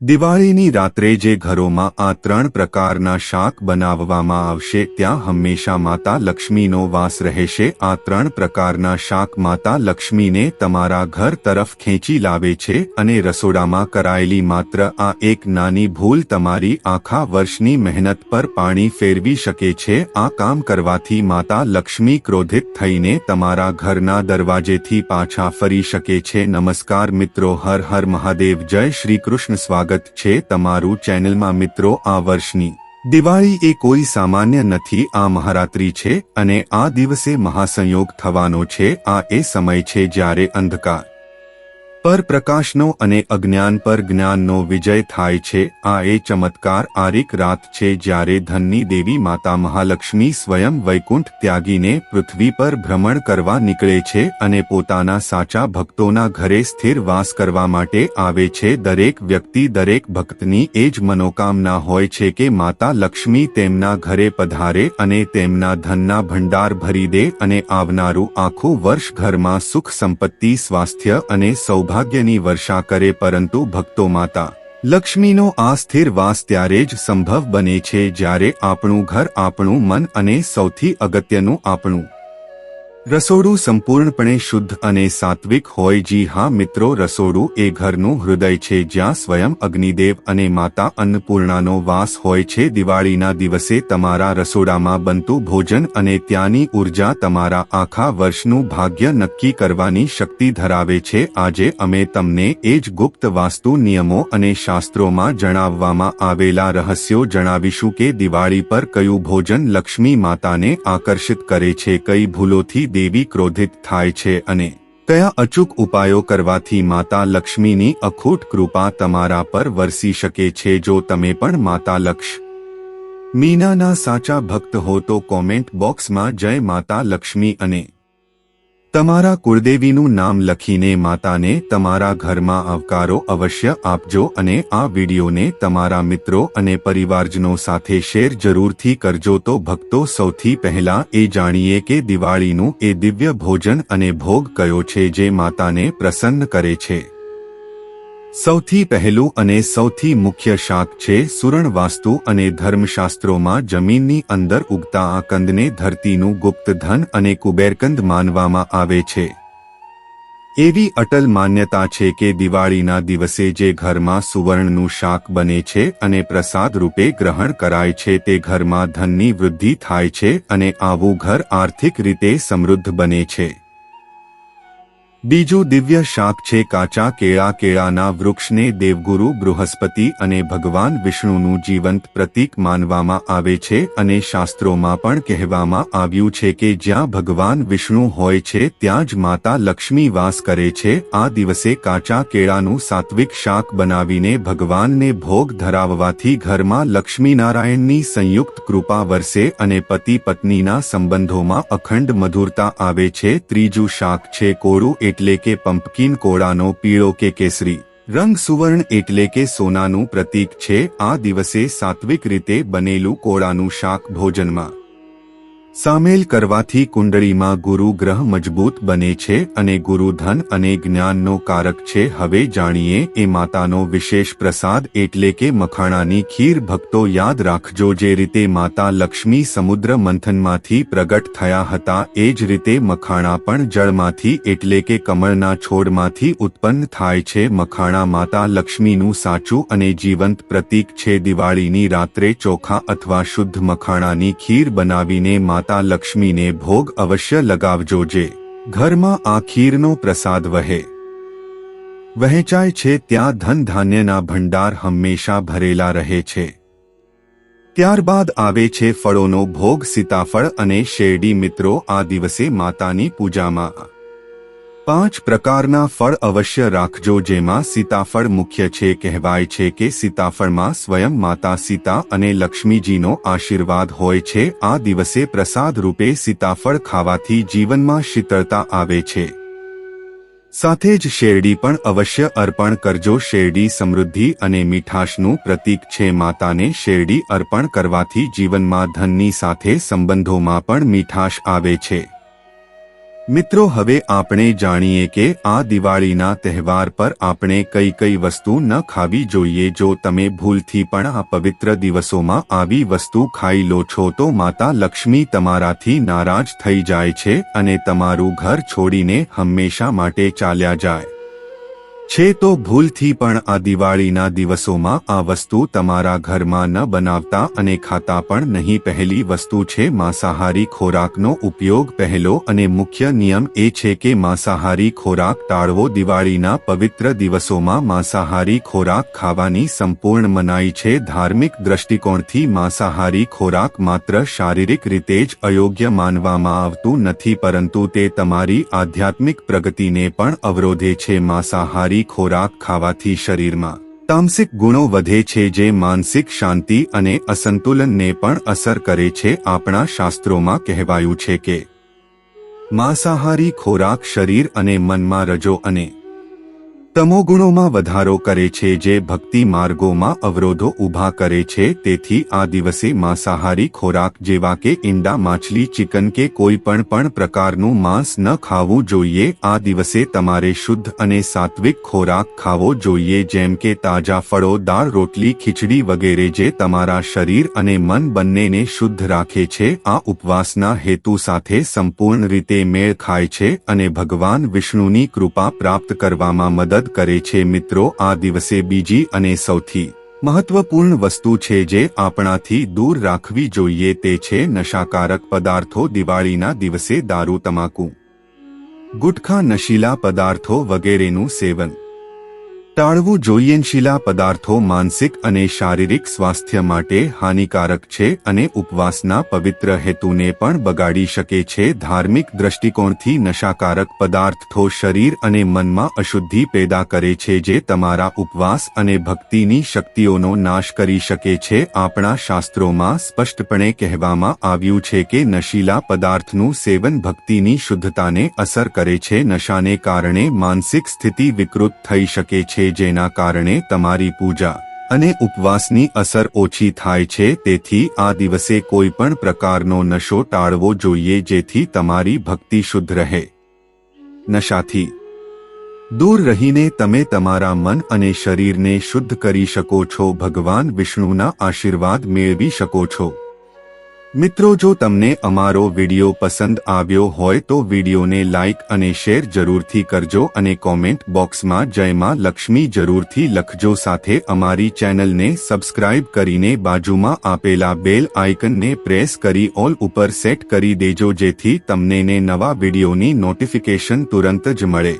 દિવાળીની રાત્રે જે ઘરોમાં આ ત્રણ પ્રકારના શાક બનાવવામાં આવશે, ત્યાં હંમેશા માતા લક્ષ્મીનો વાસ રહેશે. આ ત્રણ પ્રકારના શાક માતા લક્ષ્મીને તમારા ઘર તરફ ખેંચી લાવે છે અને રસોડામાં કરાયેલી માત્ર આ એક નાની ભૂલ તમારી આખા વર્ષની મહેનત પર પાણી ફેરવી શકે છે. આ કામ કરવાથી માતા લક્ષ્મી ક્રોધિત થઈને તમારા ઘરના દરવાજેથી પાછા ફરી શકે છે. નમસ્કાર મિત્રો, હર હર મહાદેવ, જય શ્રી કૃષ્ણ. સ્વાગત છે તમારું ચેનલમાં મિત્રો આ વર્ષની. દિવાળી એ કોઈ સામાન્ય નથી, આ મહારાત્રી છે અને આ દિવસે મહાસંયોગ થવાનો છે, આ એ સમય છે જ્યારે અંધકાર. પર પ્રકાશનો અને અજ્ઞાન પર જ્ઞાનનો વિજય થાય છે. આ એ ચમત્કાર આરિક રાત છે જ્યારે ધનની દેવી માતા મહાલક્ષ્મી સ્વયં વૈકુંઠ ત્યાગીને પૃથ્વી પર ભ્રમણ કરવા નીકળે છે અને પોતાના સાચા ભક્તોના ઘરે સ્થિર વાસ કરવા માટે આવે છે. દરેક વ્યક્તિ દરેક ભક્તની એ જ મનોકામના હોય છે કે માતા લક્ષ્મી તેમના ઘરે પધારે અને તેમના ધનના ભંડાર ભરી દે અને આવનારું આખું વર્ષ ઘરમાં સુખ સંપત્તિ, સ્વાસ્થ્ય અને સૌભાગ્યની વર્ષા કરે પરંતુ ભક્તો માતા, લક્ષ્મીનો આ સ્થિર વાસ ત્યારે જ સંભવ બને છે જ્યારે આપણું ઘર આપણું મન અને સૌથી અગત્યનું આપણું રસોડું સંપૂર્ણપણે શુદ્ધ અને સાત્વિક હોય, જી હા મિત્રો, રસોડું એ ઘરનું હૃદય છે જ્યાં સ્વયં અગ્નિદેવ અને માતા અન્નપૂર્ણાનો વાસ હોય છે. દિવાળીના દિવસે તમારા રસોડામાં બનતું ભોજન અને ત્યાંની ઊર્જા તમારા આખા વર્ષનું ભાગ્ય નક્કી કરવાની શક્તિ ધરાવે છે. આજે અમે તમને એ જ ગુપ્ત વાસ્તુ, નિયમો અને શાસ્ત્રોમાં જણાવવામાં આવેલા રહસ્યો જણાવીશું કે દિવાળી પર કયું ભોજન લક્ષ્મી માતાને આકર્ષિત કરે છે. કઈ ભૂલોથી દેવી ક્રોધિત થાય છે અને કયા અચૂક ઉપાયો કરવાથી માતા લક્ષ્મીની અખૂટ કૃપા તમારા પર વરસી શકે છે જો તમે પણ માતા લક્ષ મીનાના સાચા ભક્ત હો તો કોમેન્ટ બોક્સમાં જય માતા લક્ષ્મી અને તમારા કુળદેવીનું નામ લખીને માતાને તમારા ઘરમાં આવકારો અવશ્ય આપજો અને આ વિડીયોને તમારા મિત્રો અને પરિવારજનો સાથે શેર જરૂરથી કરજો તો ભક્તો સૌથી પહેલા એ જાણીએ કે દિવાળીનું એ દિવ્ય ભોજન અને ભોગ કયો છે જે માતાને પ્રસન્ન કરે છે. સૌથી પહેલું અને સૌથી મુખ્ય શાક છે સુરણ વાસ્તુ અને ધર્મશાસ્ત્રોમાં જમીનની અંદર ઉગતા આ કંદને ધરતીનું ગુપ્ત ધન અને કુબેરકંદ માનવામાં આવે છે. એવી અટલ માન્યતા છે કે દિવાળીના દિવસે જે ઘરમાં સુવર્ણનું શાક બને છે અને પ્રસાદ રૂપે ગ્રહણ કરાય છે તે ઘરમાં ધનની વૃદ્ધિ થાય છે અને આવું ઘર આર્થિક રીતે સમૃદ્ધ બને છે. બીજું દિવ્ય શાક છે કાચા કેળા કેળાના વૃક્ષને દેવગુરુ, બૃહસ્પતિ અને ભગવાન વિષ્ણુનું જીવંત પ્રતીક માનવામાં આવે છે અને શાસ્ત્રોમાં પણ કહેવામાં આવ્યું છે કે જ્યાં ભગવાન વિષ્ણુ હોય છે ત્યાં જ માતા લક્ષ્મી વાસ કરે છે. આ દિવસે કાચા કેળાનું સાત્વિક શાક બનાવીને ભગવાનને ભોગ ધરાવવાથી ઘરમાં લક્ષ્મીનારાયણની સંયુક્ત કૃપા વરસે અને પતિ પત્નીના સંબંધોમાં અખંડ મધુરતા આવે છે. ત્રીજું શાક છે કોળું એટલે કે પંપકિન કોળાનો પીળો કે કેસરી. રંગ સુવર્ણ એટલે કે સોનાનું પ્રતીક છે. આ દિવસે સાત્વિક રીતે બનેલું કોળાનું શાક ભોજનમાં. સામેલ કરવાથી કુંડળીમાં ગુરુ ગ્રહ મજબૂત બને છે અને ગુરુ ધન અને જ્ઞાનનો કારક છે. હવે જાણીએ એ માતાનો વિશેષ પ્રસાદ એટલે કે મખાણાની ખીર ભક્તો યાદ રાખજો જે રીતે માતા લક્ષ્મી સમુદ્ર મંથનમાંથી પ્રગટ થયા હતા એ જ રીતે મખાણા પણ જળમાંથી એટલે કે કમળના છોડમાંથી ઉત્પન્ન થાય છે. મખાણા માતા લક્ષ્મીનું સાચું અને જીવંત પ્રતીક છે. દિવાળીની રાત્રે ચોખા અથવા શુદ્ધ મખાણાની ખીર બનાવીને માતા માતા લક્ષ્મીને ભોગ અવશ્ય લગાવજો જે ઘરમાં આ ખીરનો પ્રસાદ વહે. વહેંચાય છે ત્યાં ધન ધાન્યના ભંડાર હંમેશા ભરેલા રહે છે. ત્યારબાદ આવે છે ફળોનો ભોગ સીતાફળ અને શેરડી મિત્રો આ દિવસે માતાની પૂજામાં. પાંચ પ્રકારના ફળ અવશ્ય રાખજો, જેમાં સીતાફળ મુખ્ય છે, કહેવાય છે કે સીતાફળમાં સ્વયં માતા સીતા અને લક્ષ્મીજીનો આશીર્વાદ હોય છે. આ દિવસે પ્રસાદ રૂપે સીતાફળ ખાવાથી જીવનમાં શીતળતા આવે છે. સાથે જ શેરડી પણ અવશ્ય અર્પણ કરજો. શેરડી સમૃદ્ધિ અને મીઠાશનું પ્રતીક છે. માતાને શેરડી અર્પણ કરવાથી જીવનમાં ધનની સાથે સંબંધોમાં પણ મીઠાશ આવે છે. મિત્રો, હવે આપણે જાણીએ કે આ દિવાળીના તહેવાર પર આપણે કઈ કઈ વસ્તુ ન ખાવી જોઈએ. જો તમે ભૂલથી પણ આ પવિત્ર દિવસોમાં આવી વસ્તુ ખાઈ લો છો, તો માતા લક્ષ્મી તમારાથી નારાજ થઈ જાય છે અને તમારું ઘર છોડીને હંમેશા માટે ચાલ્યા જાય. છે તો ભૂલથી પણ આ દિવાળીના દિવસોમાં આ વસ્તુ તમારા ઘરમાં ન બનાવતા અને ખાતા પણ નહીં પહેલી વસ્તુ છે માંસાહારી ખોરાકનો ઉપયોગ પહેલો અને મુખ્ય નિયમ એ છે કે માંસાહારી ખોરાક ટાળવો દિવાળીના પવિત્ર દિવસોમાં માંસાહારી ખોરાક ખાવાની સંપૂર્ણ મનાઈ છે. ધાર્મિક દ્રષ્ટિકોણથી માંસાહારી ખોરાક માત્ર શારીરિક રીતે જ અયોગ્ય માનવામાં આવતું નથી, પરંતુ તે તમારી આધ્યાત્મિક પ્રગતિને પણ અવરોધે છે. માંસાહારી ખોરાક ખાવાથી શરીરમાં તામસિક ગુણો વધે છે જે માનસિક શાંતિ અને અસંતુલનને પણ અસર કરે છે આપણા શાસ્ત્રોમાં કહેવાયું છે કે માંસાહારી ખોરાક શરીર અને મનમાં રજો અને તમોગુણોમાં વધારો કરે છે જે ભક્તિ માર્ગોમાં અવરોધો ઊભા કરે છે. તેથી આ દિવસે માંસાહારી ખોરાક જેવા કે ઈંડા, માછલી, ચિકન કે કોઈ પણ પણ પ્રકારનું માંસ ન ખાવું જોઈએ. આ દિવસે તમારે શુદ્ધ અને સાત્વિક ખોરાક ખાવો જોઈએ, જેમ કે તાજા ફળો, દાળ, રોટલી, ખીચડી વગેરે જે તમારા શરીર અને મન બંનેને શુદ્ધ રાખે છે. આ ઉપવાસના હેતુ સાથે સંપૂર્ણ રીતે મેળ ખાય છે અને ભગવાન વિષ્ણુની કૃપા પ્રાપ્ત કરવામાં મદદ કરે છે મિત્રો, આ દિવસે બીજી અને સૌથી મહત્વપૂર્ણ વસ્તુ છે જે આપણાથી દૂર રાખવી જોઈએ તે છે નશાકારક પદાર્થો દિવાળીના દિવસે દારૂ, તમાકુ, ગુટખા, નશીલા પદાર્થો વગેરેનું સેવન. ટાળવું જોઈએનશીલા પદાર્થો માનસિક અને શારીરિક સ્વાસ્થ્ય માટે હાનિકારક છે અને ઉપવાસના પવિત્ર હેતુને પણ બગાડી શકે છે. ધાર્મિક દ્રષ્ટિકોણથી નશાકારક પદાર્થો શરીર અને મનમાં અશુદ્ધિ પેદા કરે છે જે તમારા ઉપવાસ અને ભક્તિની શક્તિઓનો નાશ કરી શકે છે. આપણા શાસ્ત્રોમાં સ્પષ્ટપણે કહેવામાં આવ્યું છે કે નશીલા પદાર્થનું સેવન ભક્તિની શુદ્ધતાને અસર કરે છે. નશાને કારણે માનસિક સ્થિતિ વિકૃત થઈ શકે છે. જેના કારણે તમારી પૂજા અને ઉપવાસની અસર ઓછી થાય છે, તેથી આ દિવસે કોઈ પણ પ્રકારનો નશો ટાળવો જોઈએ જેથી તમારી ભક્તિ શુદ્ધ રહે. નશાથી દૂર રહીને તમે તમારા મન અને શરીરને શુદ્ધ કરી શકો છો, ભગવાન વિષ્ણુના આશીર્વાદ મેળવી શકો છો. મિત્રો, જો તમને અમારો વીડિયો પસંદ આવ્યો હોય તો વિડીયોને લાઇક અને શેર જરૂરથી કરજો અને કોમેન્ટ બોક્સમાં જયમાં લક્ષ્મી જરૂરથી લખજો. સાથે અમારી ચેનલને સબસ્ક્રાઇબ કરીને બાજુમાં આપેલા બેલ આઇકનને પ્રેસ કરી ઓલ ઉપર સેટ કરી દેજો જેથી તમને નવા વિડીયોની નોટિફિકેશન તુરંત જ મળે.